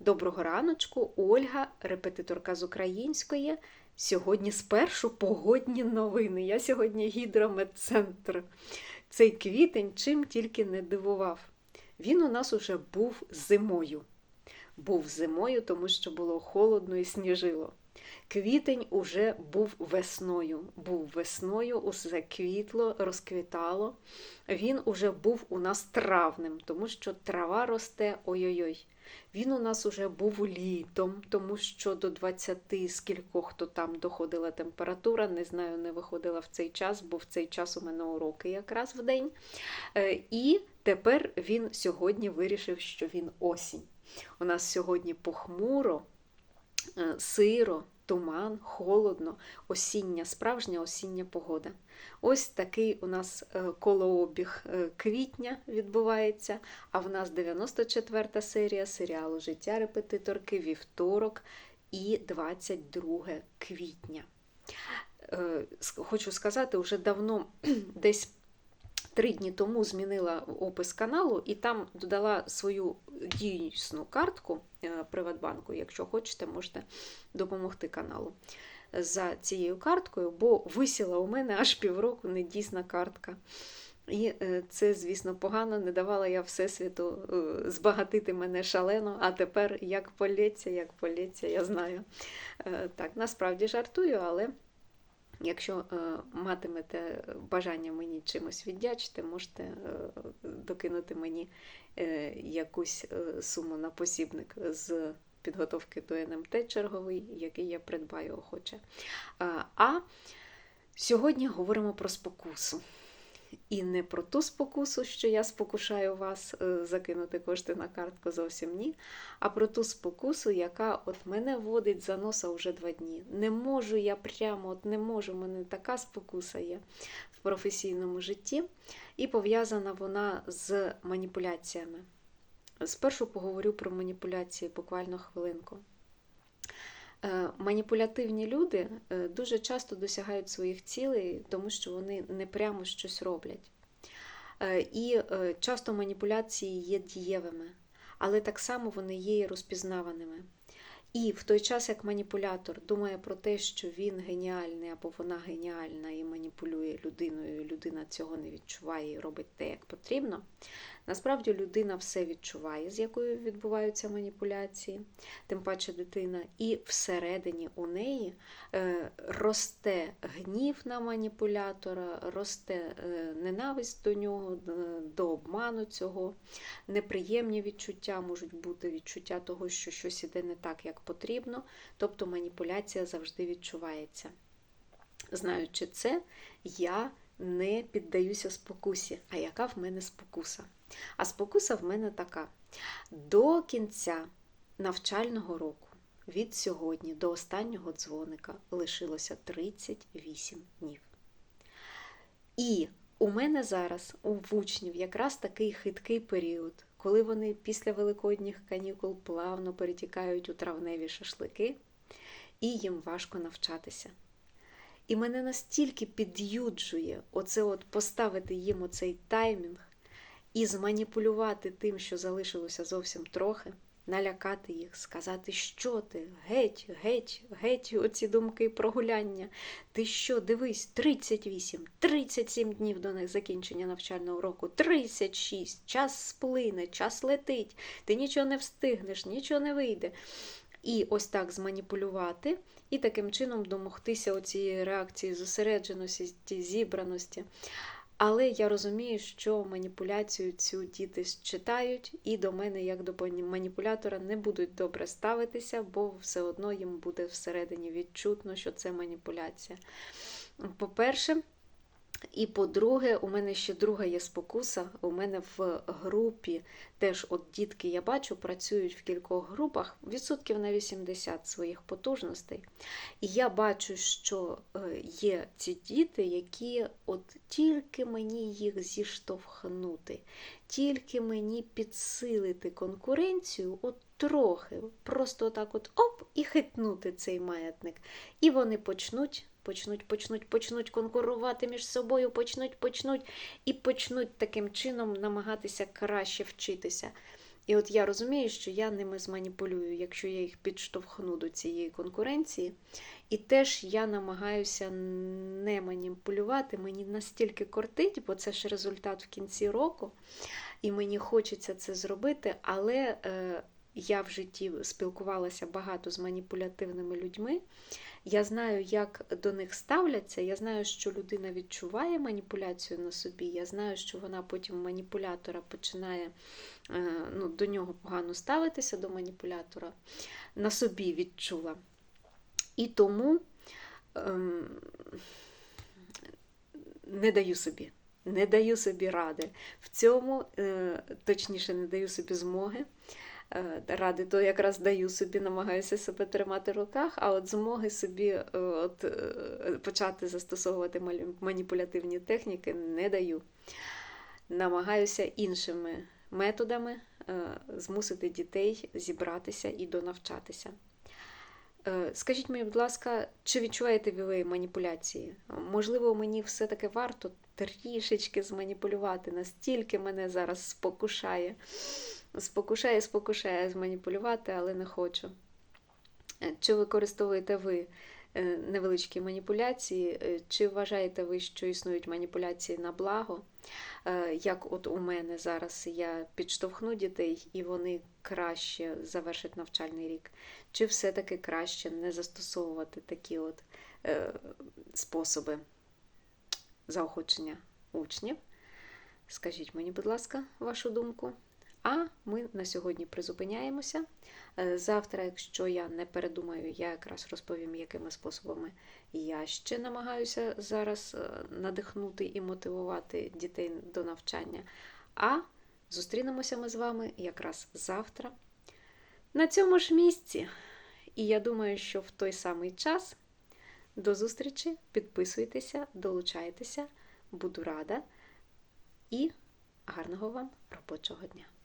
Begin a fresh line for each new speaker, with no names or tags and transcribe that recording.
Доброго раночку, Ольга, репетиторка з української. Сьогодні спершу погодні новини. Я сьогодні гідрометцентр. Цей квітень чим тільки не дивував. Він у нас уже був зимою. Був зимою, тому що було холодно і сніжило. Квітень уже був весною. Був весною, усе квітло, розквітало. Він уже був у нас травнем, тому що трава росте ой-ой-ой. Він у нас уже був літом, тому що до 20 скількох то там доходила температура. Не знаю, не виходила в цей час, бо в цей час у мене уроки якраз в день. Е, І тепер він сьогодні вирішив, що він осінь. У нас сьогодні похмуро, е, сиро, туман, холодно, осіння, справжня осіння погода. Ось такий у нас е, колообіг е, квітня відбувається. А в нас 94 серія серіалу Життя репетиторки вівторок і 22 квітня. Е, Хочу сказати, вже давно десь. Три дні тому змінила опис каналу і там додала свою дійсну картку е, Приватбанку. Якщо хочете, можете допомогти каналу за цією карткою, бо висіла у мене аж півроку недійсна картка. І е, це, звісно, погано, не давала я Всесвіту е, збагатити мене шалено, а тепер як полється, як полється, я знаю. Е, Так, насправді жартую, але якщо е, матимете бажання мені чимось віддячити, можете е, докинути мені е, якусь суму на посібник з підготовки до НМТ черговий, який я придбаю охоче. А сьогодні говоримо про спокусу. І не про ту спокусу, що я спокушаю вас е, закинути кошти на картку зовсім ні, а про ту спокусу, яка от мене водить за носа вже два дні. Не можу я прямо, от не можу, в мене така спокуса є в професійному житті, і пов'язана вона з маніпуляціями. Спершу поговорю про маніпуляції буквально хвилинку. Е, Маніпулятивні люди е, дуже часто досягають своїх цілей, тому що вони не прямо щось роблять. Е, І часто маніпуляції є дієвими, але так само вони є і розпізнаваними. І в той час, як маніпулятор думає про те, що він геніальний або вона геніальна і маніпулює людиною, і людина цього не відчуває і робить те, як потрібно, насправді людина все відчуває, з якою відбуваються маніпуляції, тим паче дитина, і всередині у неї е, росте гнів на маніпулятора, росте е, ненависть до нього, до обману цього, неприємні відчуття можуть бути відчуття того, що щось іде не так, як потрібно, тобто маніпуляція завжди відчувається. Знаючи це, я не піддаюся спокусі. А яка в мене спокуса? А спокуса в мене така: до кінця навчального року, від сьогодні до останнього дзвоника, лишилося 38 днів. І у мене зараз у учнів якраз такий хиткий період, коли вони після великодніх канікул плавно перетікають у травневі шашлики, і їм важко навчатися. І мене настільки під'юджує оце от поставити їм оцей таймінг і зманіпулювати тим, що залишилося зовсім трохи, налякати їх, сказати, що ти, геть, геть, геть, оці думки про гуляння. Ти що, дивись, 38, 37 днів до них закінчення навчального року, 36, час сплине, час летить, ти нічого не встигнеш, нічого не вийде. І ось так зманіпулювати, і таким чином домогтися оцієї реакції зосередженості, зібраності. Але я розумію, що маніпуляцію цю діти читають, і до мене, як до маніпулятора, не будуть добре ставитися, бо все одно їм буде всередині відчутно, що це маніпуляція. По-перше, і по-друге, у мене ще друга є спокуса. У мене в групі теж от дітки я бачу, працюють в кількох групах відсотків на 80 своїх потужностей. І я бачу, що е, є ці діти, які от тільки мені їх зіштовхнути, тільки мені підсилити конкуренцію, от трохи, просто так от оп, і хитнути цей маятник. І вони почнуть почнуть, почнуть, почнуть конкурувати між собою, почнуть, почнуть і почнуть таким чином намагатися краще вчитися. І от я розумію, що я ними зманіпулюю, якщо я їх підштовхну до цієї конкуренції. І теж я намагаюся не маніпулювати. Мені настільки кортить, бо це ж результат в кінці року, і мені хочеться це зробити, але е, я в житті спілкувалася багато з маніпулятивними людьми. Я знаю, як до них ставляться. Я знаю, що людина відчуває маніпуляцію на собі. Я знаю, що вона потім маніпулятора починає е, ну, до нього погано ставитися, до маніпулятора. На собі відчула. І тому ем, не даю собі. Не даю собі ради. В цьому, е, точніше, не даю собі змоги. Е, ради, то якраз даю собі, намагаюся себе тримати в руках, а от змоги собі е, от, е, почати застосовувати маніпулятивні техніки не даю. Намагаюся іншими методами змусити дітей зібратися і донавчатися. Е, Скажіть мені, будь ласка, чи відчуваєте ви маніпуляції? Можливо, мені все-таки варто трішечки зманіпулювати, настільки мене зараз спокушає. Спокушає, спокушає зманіпулювати, але не хочу. Е, Чи використовуєте ви невеличкі маніпуляції, е, чи вважаєте ви, що існують маніпуляції на благо? Е, Як от у мене зараз я підштовхну дітей, і вони краще завершать навчальний рік? Чи все-таки краще не застосовувати такі от е, способи заохочення учнів? Скажіть мені, будь ласка, вашу думку. А ми на сьогодні призупиняємося. Е, Завтра, якщо я не передумаю, я якраз розповім, якими способами я ще намагаюся зараз е, надихнути і мотивувати дітей до навчання. А зустрінемося ми з вами якраз завтра на цьому ж місці. І я думаю, що в той самий час до зустрічі, підписуйтеся, долучайтеся, буду рада і гарного вам робочого дня!